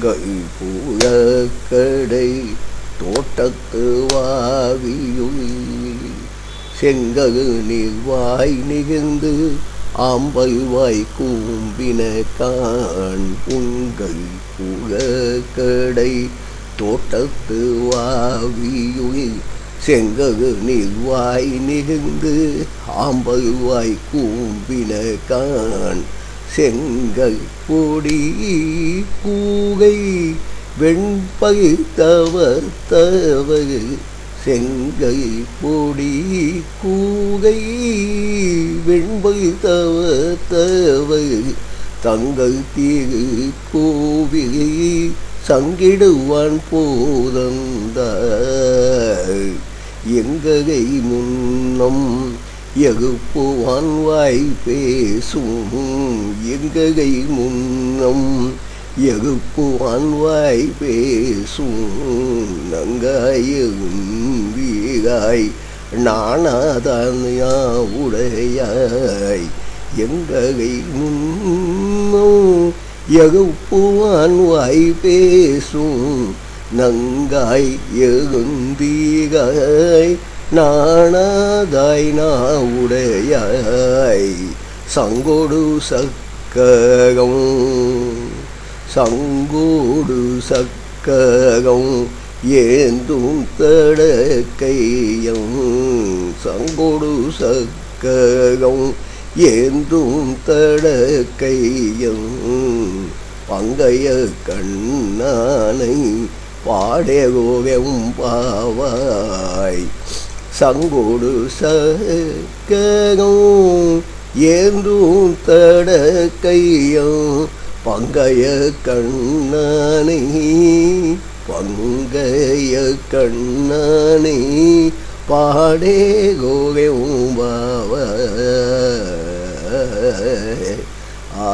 செங்கை பூழக்கடை தோட்டத்து வாவியுள் செங்ககு நீர்வாய் நிகழ்ந்து ஆம்பல் வாய் கூம்பின கான் உங்கள் புழக்கடை தோட்டத்து வாவியுள் செங்ககு நீர்வாய் நிகழ்ந்து ஆம்பல் வாய் கூம்பின கான் செங்கல் பொடி கூகை வெண்பகித்தவர் தவறு. செங்கல் பொடி கூகை வெண்பகித்தவர் தவறு. தங்கள் திரு கோவிலை சங்கிடுவான் போதந்த எங்ககை முன்னம் எகுப்புவான் வாய் பேசும் எங்ககை முன்னம். எகுப்புவான் வாய் பேசும் நங்காயும் வீகாய் நானாதானியா உடையாய் எங்ககை முன்னம். எகுப்புவான் வாய் பேசும் நங்காய் எகுந்தீகாய் நாணாதாய் நாவுடையாய். சங்கோடு சக்ககம் சங்கோடு சக்ககம் ஏந்தும் தடக்கையம். சங்கோடு சக்ககம் ஏந்தும் தடக்கையம். பங்கைய கண்ணானை பாடேகோகம் பாவாய். சங்கோடு சக்ககம் ஏந்தும் தட கையும் பங்கைய கண்ணானை பங்கைய கண்ணானை பாடே கோகம் பாவ ஆ.